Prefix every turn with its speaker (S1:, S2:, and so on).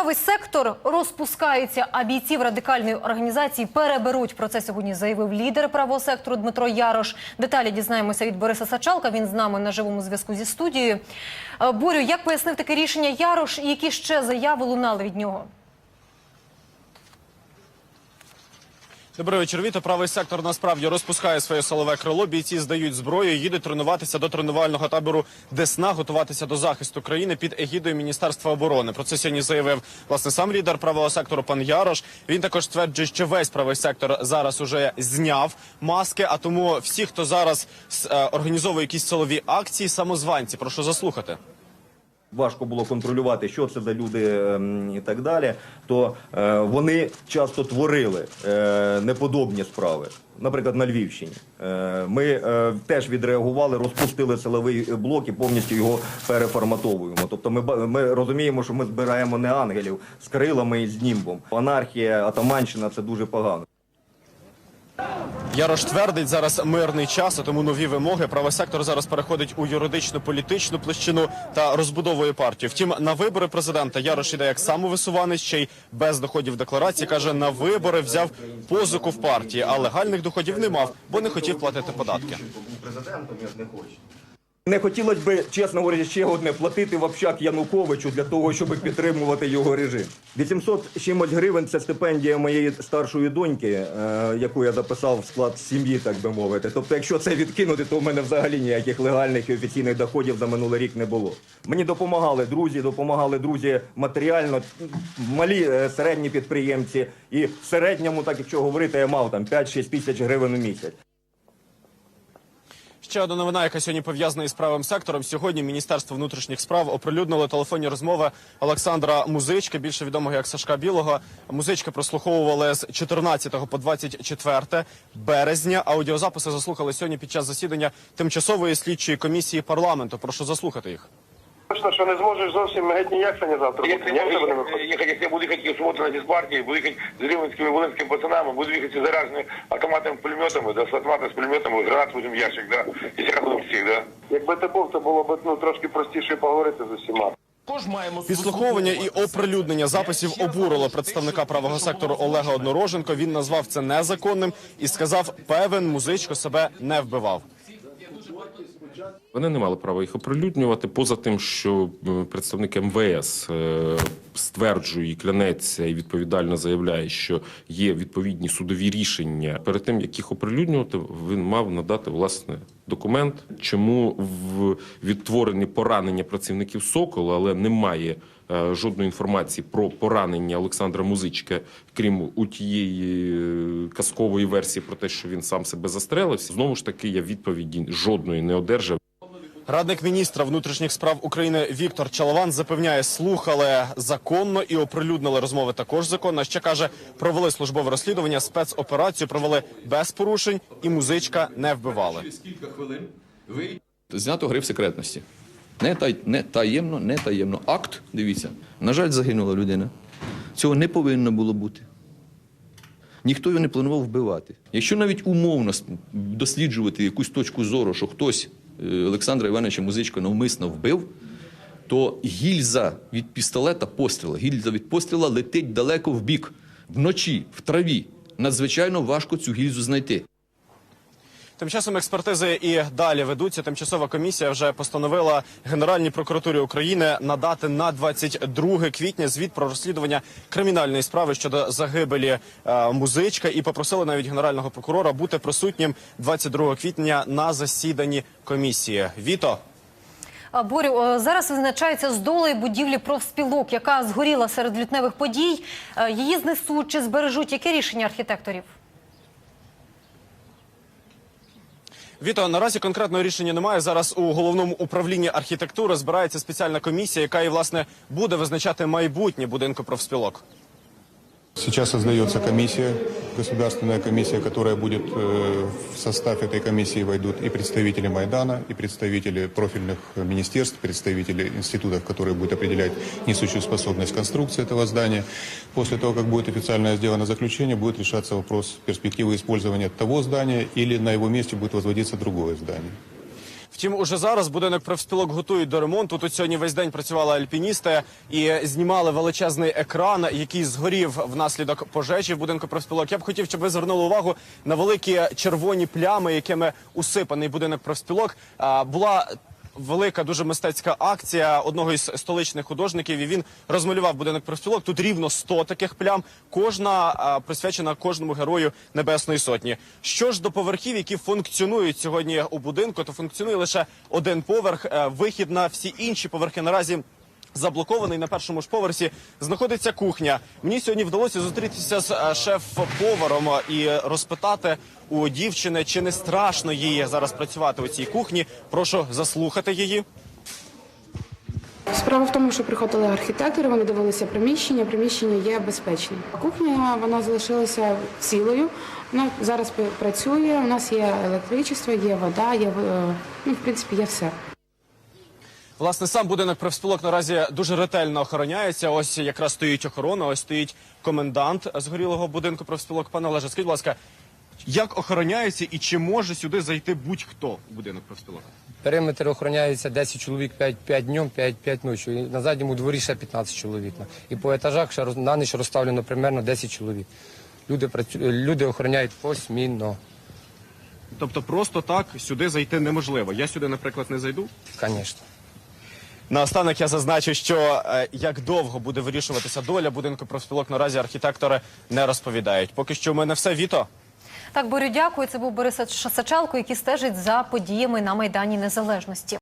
S1: Правий сектор розпускається, а бійців радикальної організації переберуть. Про це сьогодні заявив лідер правого сектору Дмитро Ярош. Деталі дізнаємося від Бориса Сачалка. Він з нами на живому зв'язку зі студією. Е, Борю, як пояснив таке рішення Ярош і які ще заяви лунали від нього?
S2: Добрий вечір. Віто. Правий сектор насправді розпускає своє силове крило. Бійці здають зброю, їдуть тренуватися до тренувального табору Десна, готуватися до захисту країни під егідою Міністерства оборони. Про це сьогодні заявив власне сам лідер правого сектору пан Ярош. Він також стверджує, що весь правий сектор зараз уже зняв маски. А тому всі, хто зараз е, організовує якісь силові акції, самозванці, прошу заслухати.
S3: Важко було контролювати, що це за люди ем, і так далі, то е, вони часто творили е, неподобні справи. Наприклад, на Львівщині Е, ми теж відреагували, розпустили силовий блок і повністю його переформатовуємо. Тобто, ми ми розуміємо, що ми збираємо не ангелів з крилами і з німбом. Анархія, атаманщина це дуже погано.
S2: Ярош твердить зараз мирний час, а тому нові вимоги. Правий сектор зараз переходить у юридичну політичну площину та розбудовує партію. Втім, на вибори президента Ярош іде як самовисуванець, ще й без доходів декларації. каже, на вибори взяв позику в партії, а легальних доходів не мав, бо не хотів платити податки.
S3: Президентом я не хочу. Не хотілося б, чесно говоря, ще одне платити в общак Януковичу для того, щоб підтримувати його режим. 800 чимось гривень це стипендія моєї старшої доньки, е, яку я записав в склад сім'ї, так би мовити. Тобто, якщо це відкинути, то в мене взагалі ніяких легальних і офіційних доходів за минулий рік не було. Мені допомагали друзі, допомагали друзі матеріально, малі е, середні підприємці. І в середньому, так якщо говорити, я мав там 5-6 тисяч гривень у місяць.
S2: Ще одна новина, яка сьогодні пов'язана із правим сектором. Сьогодні Міністерство внутрішніх справ оприлюднило телефонні розмови Олександра Музички, більше відомого як Сашка Білого. Музичка прослуховували з 14 по 24 березня. Аудіозаписи заслухали сьогодні під час засідання тимчасової слідчої комісії парламенту. Прошу заслухати їх.
S4: Точно, що не зможеш зовсім геть ніяк сьогодні завтра
S5: Я
S4: бути. Тебе не виходить.
S5: ехать, если я буду ехать в субботу на диспартии, буду ехать с рівненськими волинськими пацанами, буду ехать с заряженными автоматами, пулеметами, да, с автоматом, с пулеметами, гранат будем ящик, да, всех будем всех, да.
S4: Якби ти був, то було б ну, трошки простіше поговорити з усіма.
S2: Підслуховування і оприлюднення записів обурило представника правого сектору Олега Однороженко. Він назвав це незаконним і сказав, певен музичко себе не вбивав.
S6: Вони не мали права їх оприлюднювати, поза тим, що е, представник МВС е, стверджує і клянеться і відповідально заявляє, що є відповідні судові рішення. Перед тим як їх оприлюднювати, він мав надати власне документ, чому в відтворені поранення працівників Сокола, але немає. Е, Жодної інформації про поранення Олександра Музичка, крім у тієї е, казкової версії про те, що він сам себе застрелився. Знову ж таки, я відповіді жодної не одержав.
S2: Радник міністра внутрішніх справ України Віктор Чалаван запевняє, слухали законно і оприлюднили розмови також законно. Ще каже, провели службове розслідування, спецоперацію провели без порушень, і музичка не вбивали.
S7: Скільки хвилин ви Знято гри в секретності. Не, тай, не таємно, не таємно. Акт, дивіться, на жаль, загинула людина. Цього не повинно було бути. Ніхто його не планував вбивати. Якщо навіть умовно досліджувати якусь точку зору, що хтось е, Олександра Івановича Музичко навмисно вбив, то гільза від пістолета постріла, гільза від постріла летить далеко в бік, вночі, в траві. Надзвичайно важко цю гільзу знайти.
S2: Тим часом експертизи і далі ведуться. Тимчасова комісія вже постановила Генеральній прокуратурі України надати на 22 квітня звіт про розслідування кримінальної справи щодо загибелі е, музичка і попросили навіть генерального прокурора бути присутнім 22 квітня на засіданні комісії. Віто.
S1: Борю, е, зараз визначається з долею будівлі профспілок, яка згоріла серед лютневих подій. Е, Її знесуть чи збережуть. Яке рішення архітекторів?
S2: Віто, наразі конкретного рішення немає. Зараз у головному управлінні архітектури збирається спеціальна комісія, яка і власне буде визначати майбутнє будинку профспілок.
S8: Сейчас создается комиссия, государственная комиссия, которая будет, э, в состав этой комиссии войдут и представители Майдана, и представители профильных министерств, представители институтов, которые будут определять несущую способность конструкции этого здания. После того, как будет официально сделано заключение, будет решаться вопрос перспективы использования того здания или на его месте будет возводиться другое здание.
S2: Втім, уже зараз будинок профспілок готують до ремонту. Тут сьогодні весь день працювали альпіністи і знімали величезний екран, який згорів внаслідок пожежі в будинку профспілок. Я б хотів, щоб ви звернули увагу на великі червоні плями, якими усипаний будинок профспілок. Була велика, дуже мистецька акція одного із столичних художників. І він розмалював будинок профспілок. Тут рівно 100 таких плям. Кожна присвячена кожному герою Небесної Сотні. Що ж до поверхів, які функціонують сьогодні у будинку, то функціонує лише один поверх. Е, Вихід на всі інші поверхи наразі. Заблокований на першому ж поверсі знаходиться кухня. Мені сьогодні вдалося зустрітися з е, шеф-поваром е, і розпитати у дівчини, чи не страшно їй зараз працювати у цій кухні. Прошу заслухати її.
S9: Справа в тому, що приходили архітектори, вони дивилися приміщення. Приміщення є безпечним. Кухня вона залишилася цілою. Вона зараз працює. У нас є електричество, є вода, є е, ну, в принципі, є все.
S2: Власне, сам будинок профспілок наразі дуже ретельно охороняється. Ось якраз стоїть охорона, ось стоїть комендант згорілого будинку профспілок. Пане Олеже, скажіть, будь ласка, як охороняється і чи може сюди зайти будь-хто у будинок профспілок?
S10: Периметр охороняється 10 чоловік 5, 5 днем, 5, 5 ночі. І на задньому дворі ще 15 чоловік. І по етажах ще роз- на ніч розставлено примерно 10 чоловік. Люди, працю... люди охороняють посмінно,
S2: Тобто просто так сюди зайти неможливо. Я сюди, наприклад, не зайду.
S10: звісно.
S2: Наостанок я зазначу, що е, як довго буде вирішуватися доля будинку профспілок, наразі архітектори не розповідають. Поки що в мене все віто.
S1: Так, Борю, дякую. Це був Борис Сачалко, який стежить за подіями на Майдані Незалежності.